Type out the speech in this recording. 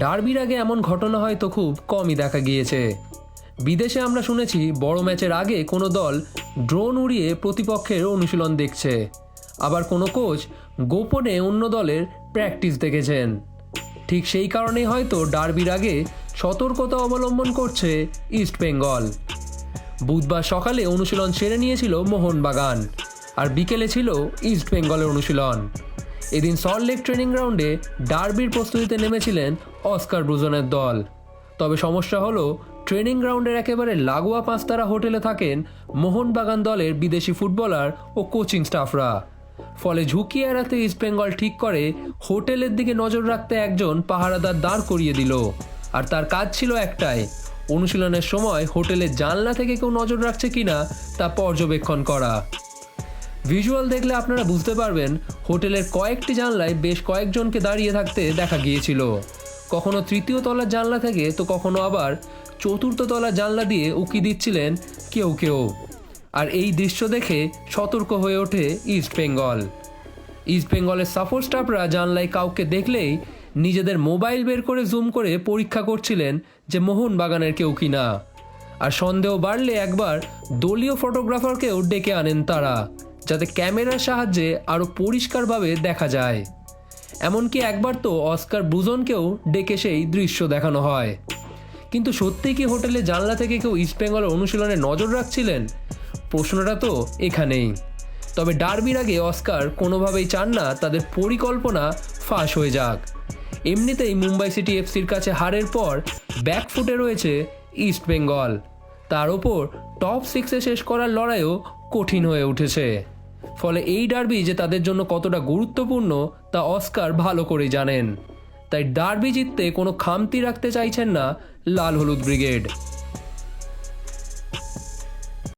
ডার্বির আগে এমন ঘটনা হয়তো খুব কমই দেখা গিয়েছে। বিদেশে আমরা শুনেছি বড় ম্যাচের আগে কোনো দল ড্রোন উড়িয়ে প্রতিপক্ষের অনুশীলন দেখছে। আবার কোনো কোচ গোপনে অন্য দলের প্র্যাকটিস দেখেছেন। ঠিক সেই কারণেই হয়তো ডার্বির আগে সতর্কতা অবলম্বন করছে ইস্ট বেঙ্গল। বুধবার সকালে অনুশীলন সেরে নিয়েছিল মোহনবাগান, আর বিকেলে ছিল ইস্ট বেঙ্গলের অনুশীলন। এদিন সল্টলেক ট্রেনিং গ্রাউন্ডে ডার্বির প্রস্তুতিতে নেমেছিলেন অস্কার ব্রুজনের দল। তবে সমস্যা হলো, ট্রেনিং গ্রাউন্ডের একেবারে লাগোয়া পাঁচতারা হোটেলে থাকেন মোহনবাগান দলের বিদেশি ফুটবলার ও কোচিং স্টাফরা। ফলে ঝুঁকি এড়াতে ইস্টবেঙ্গল ঠিক করে, হোটেলের দিকে নজর রাখতে একজন পাহারাদার দাঁড় করিয়ে দিল। আর তার কাজ ছিল একটাই, অনুশীলনের সময় হোটেলের জানলা থেকে কেউ নজর রাখছে কিনা তা পর্যবেক্ষণ করা। ভিজুয়াল দেখলে আপনারা বুঝতে পারবেন, হোটেলের কয়েকটি জানলায় বেশ কয়েকজনকে দাঁড়িয়ে থাকতে দেখা গিয়েছিল। কখনো তৃতীয় তলার জানলা থেকে, তো কখনো আবার চতুর্থ তলার জানলা দিয়ে উকি দিচ্ছিলেন কেউ কেউ। আর এই দৃশ্য দেখে সতর্ক হয়ে ওঠে ইস্ট বেঙ্গল ইস্ট বেঙ্গলের সাপোর্ট স্টাফরা জানলায় কাউকে দেখলেই নিজেদের মোবাইল বের করে জুম করে পরীক্ষা করছিলেন যে মোহনবাগানের কেউ কিনা। আর সন্দেহ বাড়লে একবার দলীয় ফটোগ্রাফারকেও ডেকে আনেন তারা। যাতে ক্যামেরার সাহায্যে আরও পরিষ্কারভাবে দেখা যায়। এমনকি একবার তো অস্কার ব্রুজনকেও ডেকে সেই দৃশ্য দেখানো হয়। কিন্তু সত্যিই কি হোটেলে জানলা থেকে কেউ ইস্টবেঙ্গলের অনুশীলনে নজর রাখছিলেন? প্রশ্নটা তো এখানেই। তবে ডার্বির আগে অস্কার কোনোভাবেই চান না, তাদের পরিকল্পনা ফাঁস হয়ে যাক। এমনিতেই মুম্বাই সিটি এফসির কাছে হারের পর ব্যাকফুটে রয়েছে ইস্ট বেঙ্গল। তার ওপর টপ সিক্সে শেষ করার লড়াইও কঠিন হয়ে উঠেছে। ফলে এই ডার্বি যে তাদের জন্য কতটা গুরুত্বপূর্ণ, তা অস্কার ভালো করে জানেন। তাই ডার্বি জিততে কোনো খামতি রাখতে চাইছেন না লাল হলুদ ব্রিগেড।